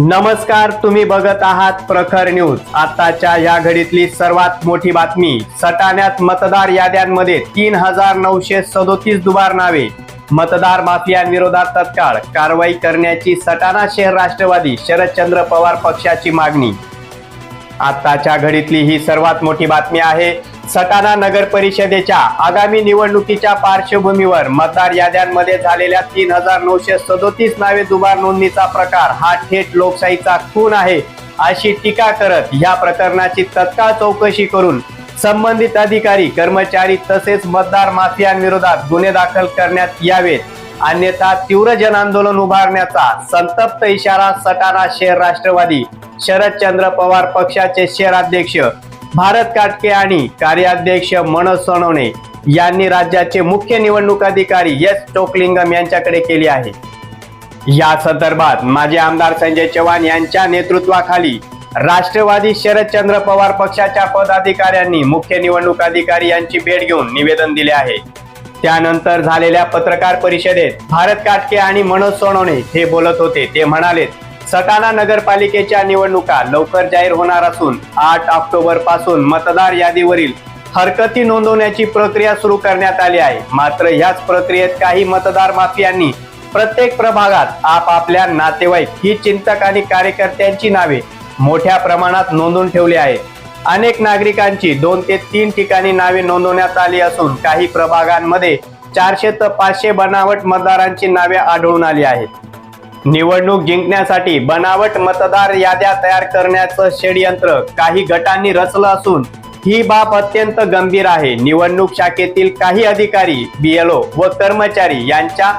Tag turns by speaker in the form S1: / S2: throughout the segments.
S1: नमस्कार तुम्ही बघत आहात प्रखर न्यूज. आताच्या या घडीतली सर्वात मोठी बातमी सटाण्यात मतदार याद्यांमध्ये तीन हजार नऊशे सदोतीस दुबार नावे. मतदार माफियांविरोधात तत्काळ कारवाई करण्याची सटाणा शहर राष्ट्रवादी शरदचंद्र पवार पक्षाची मागणी. आताच्या घडीतली ही सर्वात मोठी बातमी आहे सटाणा नगर परिषदेच्या आगामी निवडणुकीच्या पार्श्वभूमीवर मतदार याद्यांमध्ये झालेल्या तीन हजार नऊशे सदोतीस नावे दुबार नोंदणीचा प्रकार हा थेट लोकशाहीचा खून आहे अशी टीका करत या प्रकरणाची तत्काळ चौकशी करून संबंधित अधिकारी कर्मचारी तसेच मतदार माफियांविरोधात गुन्हे दाखल करण्यात यावेत. अन्यथा तीव्र जनआंदोलन उभारण्याचा संतप्त इशारा सटाणा शहर राष्ट्रवादी शरदचंद्र पवार पक्षाचे शहराध्यक्ष भारत काटके आणि कार्याध्यक्ष मनोज सोनवणे यांनी राज्याचे मुख्य निवडणूक अधिकारी एस टोकलिंगम यांच्याकडे केली आहे. या संदर्भात माजी आमदार संजय चव्हाण यांच्या नेतृत्वाखाली राष्ट्रवादी शरदचंद्र पवार पक्षाच्या पदाधिकाऱ्यांनी मुख्य निवडणूक अधिकारी यांची भेट घेऊन निवेदन दिले आहे. त्यानंतर झालेल्या पत्रकार परिषदेत भारत काटके आणि मनोज सोनवणे हे बोलत होते. ते म्हणाले सटाणा नगरपालिकेच्या निवडणुका लवकर जाहीर होणार असून आठ ऑक्टोबरपासून मतदार यादीवरील हरकती नोंदवण्याची प्रक्रिया सुरू करण्यात आली आहे. मात्र ह्याच प्रक्रियेत काही मतदार माफियांनी प्रत्येक प्रभागात आपापल्या नातेवाईक ही चिंतक आणि कार्यकर्त्यांची नावे मोठ्या प्रमाणात नोंदवून ठेवली आहे अनेक नागरिकांची दोन ते तीन ठिकाणी नावे नोंदवण्यात आली असून काही प्रभागांमध्ये चारशे ते पाचशे बनावट मतदारांची नावे आढळून आली आहेत. निवडणूक जिंकण्यासाठी बनावट मतदार याद्या तयार करण्याचं षडयंत्र काही गटांनी रचलं असून ही बाब अत्यंत गंभीर आहे. निवडणूक शाखेतील काही अधिकारी बीएलओ व कर्मचारी यांच्या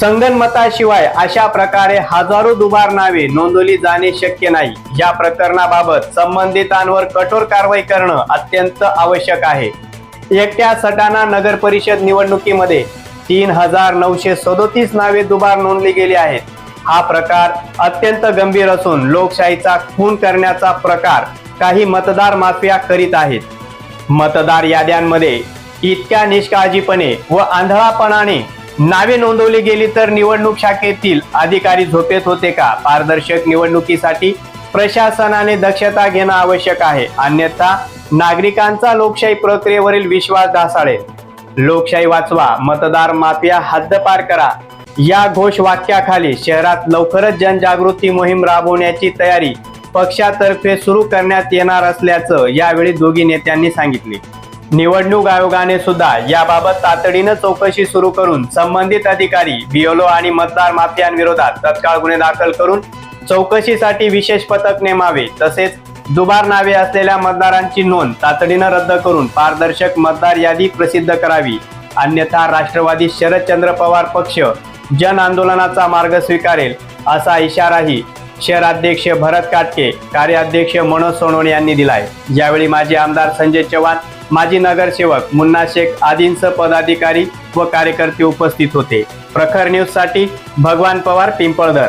S1: संगनमताशिवाय अशा प्रकारे हजारो दुबार नावे नोंदवली जाणे शक्य नाही. या प्रकरणाबाबत संबंधितांवर कठोर कारवाई करणं अत्यंत आवश्यक आहे. एकट्या सटाणा नगर परिषद निवडणुकीमध्ये तीन हजार नऊशे सदोतीस नावे दुबार नोंदली गेली आहेत. हा प्रकार अत्यंत गंभीर असून लोकशाहीचा खून करण्याचा प्रकार काही मतदार माफिया करीत आहेत. मतदार याद्यांमध्ये इतक्या निष्काळजीपणे व आंधळापणाने नावे नोंदवली गेली तर निवडणूक शाखेतील अधिकारी झोपेत होते का? पारदर्शक निवडणुकीसाठी प्रशासनाने दक्षता घेणं आवश्यक आहे. अन्यथा नागरिकांचा लोकशाही प्रक्रियेवरील विश्वास ढासाळेल. लोकशाही वाचवा. मतदार माफिया हद्दपार करा. या घोष वाक्याखाली शहरात लवकरच जनजागृती मोहीम राबवण्याची तयारी पक्षातर्फे सुरू करण्यात येणार असल्याचं यावेळी दोघी नेत्यांनी सांगितले. निवडणूक आयोगाने सुद्धा याबाबत तातडीनं चौकशी सुरू करून संबंधित अधिकारी बिओलो आणि मतदार माफियांविरोधात तत्काळ गुन्हे दाखल करून चौकशीसाठी विशेष पथक नेमावे तसेच दुबार नावे असलेल्या मतदारांची नोंद तातडीनं रद्द करून पारदर्शक मतदार यादी प्रसिद्ध करावी. अन्यथा राष्ट्रवादी शरदचंद्र पवार पक्ष जन आंदोलनाचा मार्ग स्वीकारेल असा इशाराही शहराध्यक्ष भरत काटके कार्याध्यक्ष मनोज सोनवणे यांनी दिलाय. यावेळी माजी आमदार संजय चव्हाण माजी नगरसेवक मुन्ना शेख आदींसह पदाधिकारी व कार्यकर्ते उपस्थित होते. प्रखर न्यूजसाठी भगवान पवार पिंपळदर.